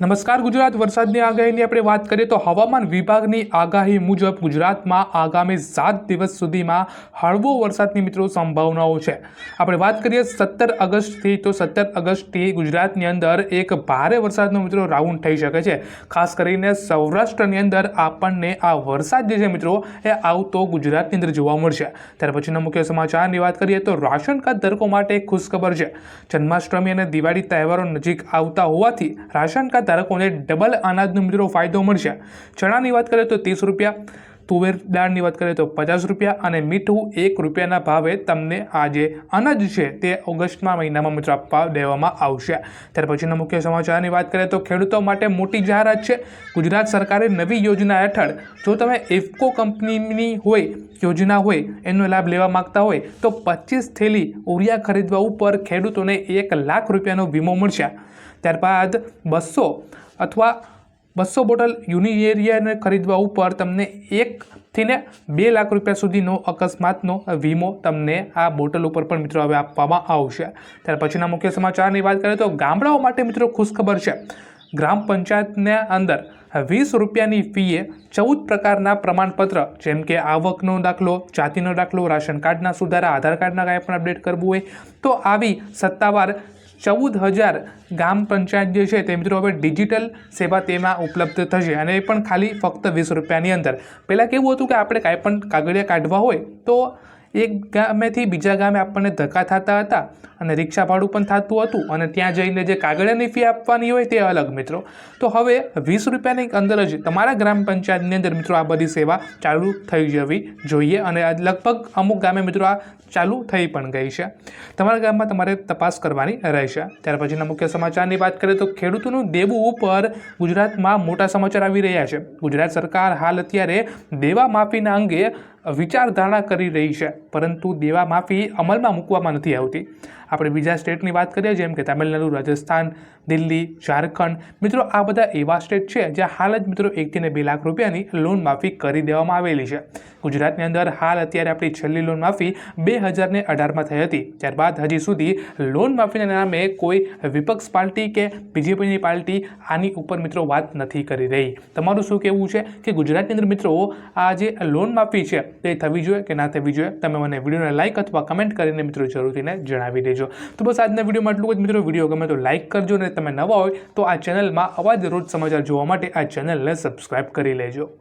નમસ્કાર ગુજરાત, વરસાદની આગાહીની આપણે વાત કરીએ તો હવામાન વિભાગની આગાહી મુજબ ગુજરાતમાં આગામી સાત દિવસ સુધીમાં હળવો વરસાદની મિત્રો સંભાવનાઓ છે. આપણે વાત કરીએ સત્તર ઓગસ્ટથી તો સત્તર ઓગસ્ટથી ગુજરાતની અંદર એક ભારે વરસાદનો મિત્રો રાઉન્ડ થઈ શકે છે. ખાસ કરીને સૌરાષ્ટ્રની અંદર આપણને આ વરસાદ જે છે મિત્રો, એ આવતો ગુજરાતની અંદર જોવા મળશે. ત્યાર પછીના મુખ્ય સમાચારની વાત કરીએ તો રાશન કાર્ડ ધારકો માટે એક ખુશખબર છે. જન્માષ્ટમી અને દિવાળી તહેવારો નજીક આવતા હોવાથી રાશન કાર્ડ ધારકોને ડબલ અનાજનો મિત્રો ફાયદો મળશે. ચણાની વાત કરીએ તો ત્રીસ રૂપિયા, તુવેર દાળની વાત કરીએ તો પચાસ રૂપિયા અને મીઠું એક રૂપિયાના ભાવે તમને આ જે અનાજ છે તે ઓગસ્ટમાં મહિનામાં મિત્રો આપવા દેવામાં આવશે. ત્યાર પછીના મુખ્ય સમાચારની વાત કરીએ તો ખેડૂતો માટે મોટી જાહેરાત છે. ગુજરાત સરકારે નવી યોજના હેઠળ જો તમે ઇફકો કંપનીની હોય, યોજના હોય, એનો લાભ લેવા માંગતા હોય, તો પચીસ થેલી ઉરિયા ખરીદવા ઉપર ખેડૂતોને એક લાખ રૂપિયાનો વીમો મળશે. ત્યારબાદ બસો અથવા બસો બોટલ યુનિએરિયાને ખરીદવા ઉપર તમને એકથી ને બે લાખ રૂપિયા સુધીનો અકસ્માતનો વીમો તમને આ બોટલ ઉપર પણ મિત્રો હવે આપવામાં આવશે. ત્યાર પછીના મુખ્ય સમાચારની વાત કરીએ તો ગામડાઓ માટે મિત્રો ખુશખબર છે. ગ્રામ પંચાયતના અંદર વીસ રૂપિયાની ફીએ ચૌદ પ્રકારના પ્રમાણપત્ર, જેમ કે આવકનો દાખલો, જાતિનો દાખલો, રાશન કાર્ડના સુધારા, આધાર કાર્ડના કાંઈ પણ અપડેટ કરવું હોય તો આવી સત્તાવાર ચૌદ હજાર ગામ પંચાયત જે છે તે મિત્રો હવે ડિજિટલ સેવા તેમાં ઉપલબ્ધ થશે અને એ પણ ખાલી ફક્ત વીસ રૂપિયાની અંદર. પહેલાં કેવું હતું કે આપણે કાંઈ પણ કાગળિયા કાઢવા હોય તો એક ગામેથી બીજા ગામે આપણને ધક્કા થતા હતા અને રિક્ષા ભાડું પણ થતું હતું અને ત્યાં જઈને જે કાગળિયાની ફી આપવાની હોય તે અલગ મિત્રો. તો હવે વીસ રૂપિયાની અંદર જ તમારા ગ્રામ પંચાયતની અંદર મિત્રો આ બધી સેવા ચાલુ થઈ જવી જોઈએ અને લગભગ અમુક ગામે મિત્રો આ ચાલુ થઈ પણ ગઈ છે. તમારા ગામમાં તમારે તપાસ કરવાની રહેશે. ત્યાર પછીના મુખ્ય સમાચારની વાત કરીએ તો ખેડૂતોનું દેવું ઉપર ગુજરાતમાં મોટા સમાચાર આવી રહ્યા છે. ગુજરાત સરકાર હાલ અત્યારે દેવા માફીના અંગે વિચારધારણા કરી રહી છે, પરંતુ દેવા માફી અમલમાં મૂકવામાં નથી આવતી. આપણે બીજા સ્ટેટની વાત કરીએ, જેમ કે તમિલનાડુ, રાજસ્થાન, દિલ્હી, ઝારખંડ. મિત્રો, આ બધા એવા સ્ટેટ છે, જ્યાં હાલ જ મિત્રો એકથી ને બે લાખ રૂપિયાની લોન માફી કરી દેવામાં આવેલી છે. ગુજરાતની અંદર હાલ અત્યારે આપણી છેલ્લી લોન માફી બે હજારને અઢારમાં થઈ હતી. ત્યારબાદ હજી સુધી લોન માફીના નામે કોઈ વિપક્ષ પાર્ટી કે બીજેપીની પાર્ટી આની ઉપર મિત્રો વાત નથી કરી રહી. તમારું શું કહેવું છે કે ગુજરાતની અંદર મિત્રો આ જે લોન માફી છે તે થવી જોઈએ કે ના થવી જોઈએ? તમે મને વિડીયોને લાઇક અથવા કમેન્ટ કરીને મિત્રો જરૂરથીને જણાવી દેજો. તો બસ આજના વિડીયોમાં એટલું જ. મિત્રો વીડિયો ગમે તો લાઇક કરજો અને તમે નવા હોય તો આ ચેનલમાં અવાજ રોજ સમાચાર જોવા માટે આ ચેનલને સબસ્ક્રાઇબ કરી લેજો.